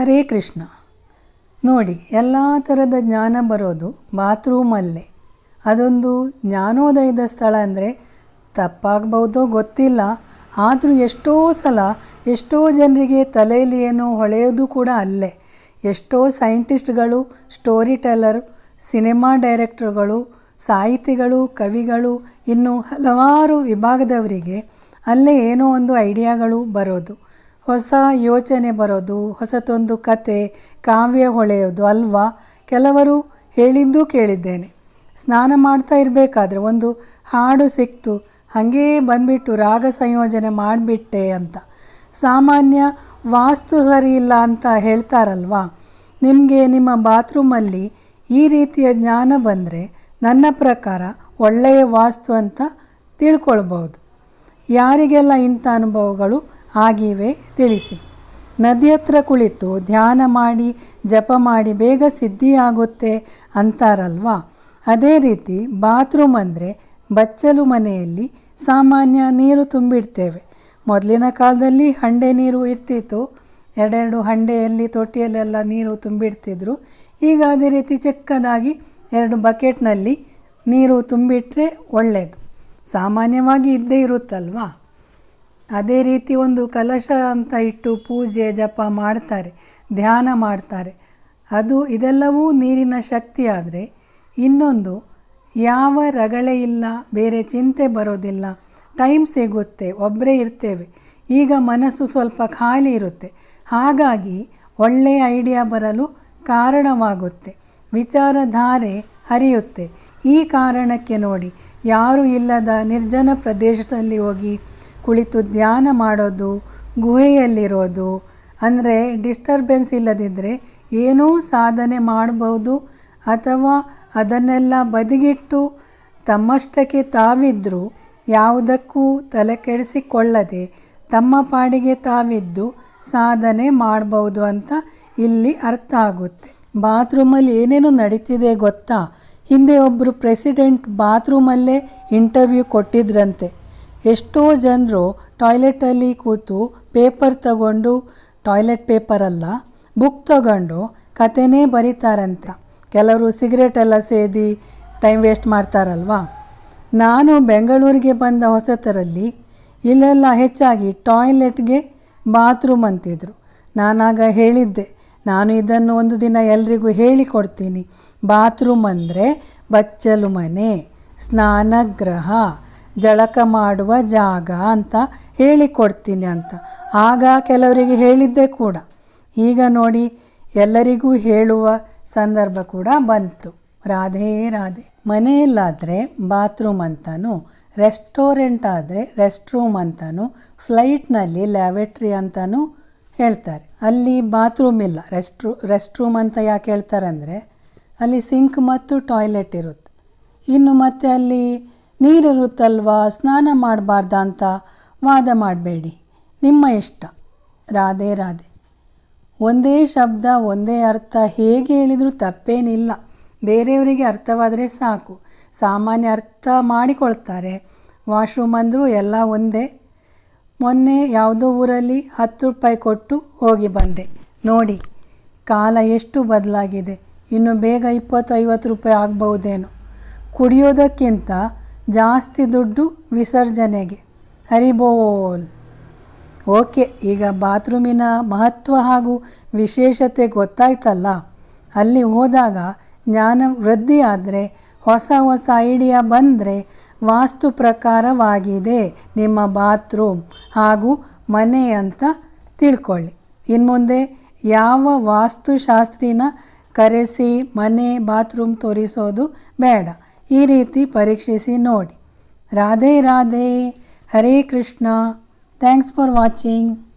ಹರೇ ಕೃಷ್ಣ. ನೋಡಿ, ಎಲ್ಲ ಥರದ ಜ್ಞಾನ ಬರೋದು ಬಾತ್ರೂಮಲ್ಲೇ. ಅದೊಂದು ಜ್ಞಾನೋದಯದ ಸ್ಥಳ ಅಂದರೆ ತಪ್ಪಾಗ್ಬೌದೋ ಗೊತ್ತಿಲ್ಲ. ಆದರೂ ಎಷ್ಟೋ ಸಲ ಎಷ್ಟೋ ಜನರಿಗೆ ತಲೆಯಲ್ಲಿ ಏನೋ ಹೊಳೆಯೋದು ಕೂಡ ಅಲ್ಲೇ. ಎಷ್ಟೋ ಸೈಂಟಿಸ್ಟ್ಗಳು, ಸ್ಟೋರಿ ಟೆಲ್ಲರ್, ಸಿನಿಮಾ ಡೈರೆಕ್ಟ್ರುಗಳು, ಸಾಹಿತಿಗಳು, ಕವಿಗಳು, ಇನ್ನು ಹಲವಾರು ವಿಭಾಗದವರಿಗೆ ಅಲ್ಲೇ ಏನೋ ಒಂದು ಐಡಿಯಾಗಳು ಬರೋದು. ಹೊಸ ಯೋಚನೆ ಬರೋದು, ಹೊಸತೊಂದು ಕತೆ, ಕಾವ್ಯ ಹೊಳೆಯೋದು ಅಲ್ವಾ? ಕೆಲವರು ಹೇಳಿದ್ದೂ ಕೇಳಿದ್ದೇನೆ. ಸ್ನಾನ ಮಾಡ್ತಾ ಇರಬೇಕಾದ್ರೆ ಒಂದು ಹಾಡು ಸಿಕ್ತು, ಹಾಗೇ ಬಂದ್ಬಿಟ್ಟು ರಾಗ ಸಂಯೋಜನೆ ಮಾಡಿಬಿಟ್ಟೆ ಅಂತ. ಸಾಮಾನ್ಯ ವಾಸ್ತು ಸರಿ ಇಲ್ಲ ಅಂತ ಹೇಳ್ತಾರಲ್ವಾ? ನಿಮಗೆ ನಿಮ್ಮ ಬಾತ್ರೂಮಲ್ಲಿ ಈ ರೀತಿಯ ಜ್ಞಾನ ಬಂದರೆ ನನ್ನ ಪ್ರಕಾರ ಒಳ್ಳೆಯ ವಾಸ್ತು ಅಂತ ತಿಳ್ಕೊಳ್ಬೋದು ಯಾರಿಗೆಲ್ಲ ಇಂಥ ಅನುಭವಗಳು ಆಗಿವೆ ತಿಳಿಸಿ. ನದಿ ಹತ್ರ ಕುಳಿತು ಧ್ಯಾನ ಮಾಡಿ, ಜಪ ಮಾಡಿ ಬೇಗ ಸಿದ್ಧಿಯಾಗುತ್ತೆ ಅಂತಾರಲ್ವಾ? ಅದೇ ರೀತಿ ಬಾತ್ರೂಮ್ ಅಂದರೆ ಬಚ್ಚಲು ಮನೆಯಲ್ಲಿ ಸಾಮಾನ್ಯ ನೀರು ತುಂಬಿಡ್ತೇವೆ. ಮೊದಲಿನ ಕಾಲದಲ್ಲಿ ಹಂಡೆ ನೀರು ಇರ್ತಿತ್ತು. ಎರಡೆರಡು ಹಂಡೆಯಲ್ಲಿ ತೊಟ್ಟಿಯಲ್ಲೆಲ್ಲ ನೀರು ತುಂಬಿಡ್ತಿದ್ರು. ಈಗ ಅದೇ ರೀತಿ ಚಿಕ್ಕದಾಗಿ ಎರಡು ಬಕೆಟ್ನಲ್ಲಿ ನೀರು ತುಂಬಿಟ್ರೆ ಒಳ್ಳೆಯದು ಸಾಮಾನ್ಯವಾಗಿ ಇದ್ದೇ ಇರುತ್ತಲ್ವಾ? ಅದೇ ರೀತಿ ಒಂದು ಕಲಶ ಅಂತ ಇಟ್ಟು ಪೂಜೆ ಜಪ ಮಾಡ್ತಾರೆ, ಧ್ಯಾನ ಮಾಡ್ತಾರೆ. ಅದು ಇದೆಲ್ಲವೂ ನೀರಿನ ಶಕ್ತಿ ಆದರೆ ಇನ್ನೊಂದು, ಯಾವ ರಗಳೆ ಇಲ್ಲ, ಬೇರೆ ಚಿಂತೆ ಬರೋದಿಲ್ಲ, ಟೈಮ್ ಸಿಗುತ್ತೆ ಒಬ್ಬರೇ ಇರ್ತೇವೆ. ಈಗ ಮನಸ್ಸು ಸ್ವಲ್ಪ ಖಾಲಿ ಇರುತ್ತೆ. ಹಾಗಾಗಿ ಒಳ್ಳೆಯ ಐಡಿಯಾ ಬರಲು ಕಾರಣವಾಗುತ್ತೆ. ವಿಚಾರಧಾರೆ ಹರಿಯುತ್ತೆ. ಈ ಕಾರಣಕ್ಕೆ ನೋಡಿ, ಯಾರು ಇಲ್ಲದ ನಿರ್ಜನ ಪ್ರದೇಶದಲ್ಲಿ ಹೋಗಿ ಕುಳಿತು ಧ್ಯಾನ ಮಾಡೋದು, ಗುಹೆಯಲ್ಲಿರೋದು, ಅಂದರೆ ಡಿಸ್ಟರ್ಬೆನ್ಸ್ ಇಲ್ಲದಿದ್ದರೆ ಏನೂ ಸಾಧನೆ ಮಾಡಬಹುದು ಅಥವಾ ಅದನ್ನೆಲ್ಲ ಬದಿಗಿಟ್ಟು ತಮ್ಮಷ್ಟಕ್ಕೆ ತಾವಿದ್ದರೂ ಯಾವುದಕ್ಕೂ ತಲೆ ಕೆಡಿಸಿಕೊಳ್ಳದೆ ತಮ್ಮ ಪಾಡಿಗೆ ತಾವಿದ್ದು ಸಾಧನೆ ಮಾಡಬಹುದು ಅಂತ ಇಲ್ಲಿ ಅರ್ಥ ಆಗುತ್ತೆ. ಬಾತ್ರೂಮಲ್ಲಿ ಏನೇನು ನಡೀತಿದೆ ಗೊತ್ತಾ? ಹಿಂದೆ ಒಬ್ಬರು ಪ್ರೆಸಿಡೆಂಟ್ ಬಾತ್ರೂಮಲ್ಲೇ ಇಂಟರ್ವ್ಯೂ ಕೊಟ್ಟಿದ್ರಂತೆ. ಎಷ್ಟೋ ಜನರು ಟಾಯ್ಲೆಟಲ್ಲಿ ಕೂತು ಪೇಪರ್ ತಗೊಂಡು, ಟಾಯ್ಲೆಟ್ ಪೇಪರಲ್ಲ ಬುಕ್ ತಗೊಂಡು ಕತೆನೇ ಬರೀತಾರಂತ. ಕೆಲವರು ಸಿಗರೇಟ್ ಎಲ್ಲ ಸೇದಿ ಟೈಮ್ ವೇಸ್ಟ್ ಮಾಡ್ತಾರಲ್ವಾ? ನಾನು ಬೆಂಗಳೂರಿಗೆ ಬಂದ ಹೊಸತರಲ್ಲಿ ಇಲ್ಲೆಲ್ಲ ಹೆಚ್ಚಾಗಿ ಟಾಯ್ಲೆಟ್ಗೆ ಬಾತ್ರೂಮ್ ಅಂತಿದ್ರು. ನಾನಾಗ ಹೇಳಿದ್ದೆ, ನಾನು ಇದನ್ನು ಒಂದು ದಿನ ಎಲ್ರಿಗೂ ಹೇಳಿಕೊಡ್ತೀನಿ. ಬಾತ್ರೂಮ್ ಅಂದರೆ ಬಚ್ಚಲು ಮನೆ, ಸ್ನಾನಗೃಹ ಜಳಕ ಮಾಡುವ ಜಾಗ ಅಂತ ಹೇಳಿಕೊಡ್ತೀನಿ ಅಂತ. ಆಗ ಕೆಲವರಿಗೆ ಹೇಳಿದ್ದೆ ಕೂಡ. ಈಗ ನೋಡಿ, ಎಲ್ಲರಿಗೂ ಹೇಳುವ ಸಂದರ್ಭ ಕೂಡ ಬಂತು. ರಾಧೇ, ರಾಧೆ. ಮನೆಯಲ್ಲಾದರೆ ಬಾತ್ರೂಮ್ ಅಂತಲೂ ರೆಸ್ಟೋರೆಂಟ್ ಆದರೆ ರೆಸ್ಟ್ ರೂಮ್ ಅಂತಲೂ ಫ್ಲೈಟ್ನಲ್ಲಿ ಲ್ಯಾವೆಟ್ರಿ ಅಂತಲೂ ಹೇಳ್ತಾರೆ. ಅಲ್ಲಿ ಬಾತ್ರೂಮ್ ಇಲ್ಲ. ರೆಸ್ಟ್ ರೆಸ್ಟ್ ರೂಮ್ ಅಂತ ಯಾಕೆ ಹೇಳ್ತಾರೆ ಅಂದರೆ ಅಲ್ಲಿ ಸಿಂಕ್ ಮತ್ತು ಟಾಯ್ಲೆಟ್ ಇರುತ್ತೆ. ಇನ್ನು ಮತ್ತೆ ಅಲ್ಲಿ ನೀರಿರುತ್ತಲ್ವಾ? ಸ್ನಾನ ಮಾಡಬಾರ್ದ ಅಂತ ವಾದ ಮಾಡಬೇಡಿ. ನಿಮ್ಮ ಇಷ್ಟ. ರಾಧೆ ರಾಧೆ. ಒಂದೇ ಶಬ್ದ, ಒಂದೇ ಅರ್ಥ, ಹೇಗೆ ಹೇಳಿದರೂ ತಪ್ಪೇನಿಲ್ಲ. ಬೇರೆಯವರಿಗೆ ಅರ್ಥವಾದರೆ ಸಾಕು. ಸಾಮಾನ್ಯ ಅರ್ಥ ಮಾಡಿಕೊಳ್ತಾರೆ. ವಾಶ್ರೂಮ್ ಅಂದರೂ ಎಲ್ಲ ಒಂದೇ. ಮೊನ್ನೆ ಯಾವುದೋ ಊರಲ್ಲಿ ಹತ್ತು ರೂಪಾಯಿ ಕೊಟ್ಟು ಹೋಗಿ ಬಂದೆ. ನೋಡಿ, ಕಾಲ ಎಷ್ಟು ಬದಲಾಗಿದೆ. ಇನ್ನು ಬೇಗ ಇಪ್ಪತ್ತು ಐವತ್ತು ರೂಪಾಯಿ ಆಗ್ಬಹುದೇನೋ. ಕುಡಿಯೋದಕ್ಕಿಂತ ಜಾಸ್ತಿ ದುಡ್ಡು ವಿಸರ್ಜನೆಗೆ. ಹರಿಬೋಲ್. ಓಕೆ, ಈಗ ಬಾತ್ರೂಮಿನ ಮಹತ್ವ ಹಾಗೂ ವಿಶೇಷತೆ ಗೊತ್ತಾಯ್ತಲ್ಲ? ಅಲ್ಲಿ ಹೋದಾಗ ಜ್ಞಾನ ವೃದ್ಧಿ ಆದರೆ, ಹೊಸ ಹೊಸ ಐಡಿಯಾ ಬಂದರೆ ವಾಸ್ತು ಪ್ರಕಾರವಾಗಿದೆ ನಿಮ್ಮ ಬಾತ್ರೂಮ್ ಹಾಗೂ ಮನೆ ಅಂತ ತಿಳ್ಕೊಳ್ಳಿ. ಇನ್ನು ಮುಂದೆ ಯಾವ ವಾಸ್ತುಶಾಸ್ತ್ರಿನ ಕರೆಸಿ ಮನೆ ಬಾತ್ರೂಮ್ ತೋರಿಸೋದು ಬೇಡ. ಈ ರೀತಿ ಪರೀಕ್ಷಿಸಿ ನೋಡಿ. Radhe Radhe Hare Krishna. Thanks for watching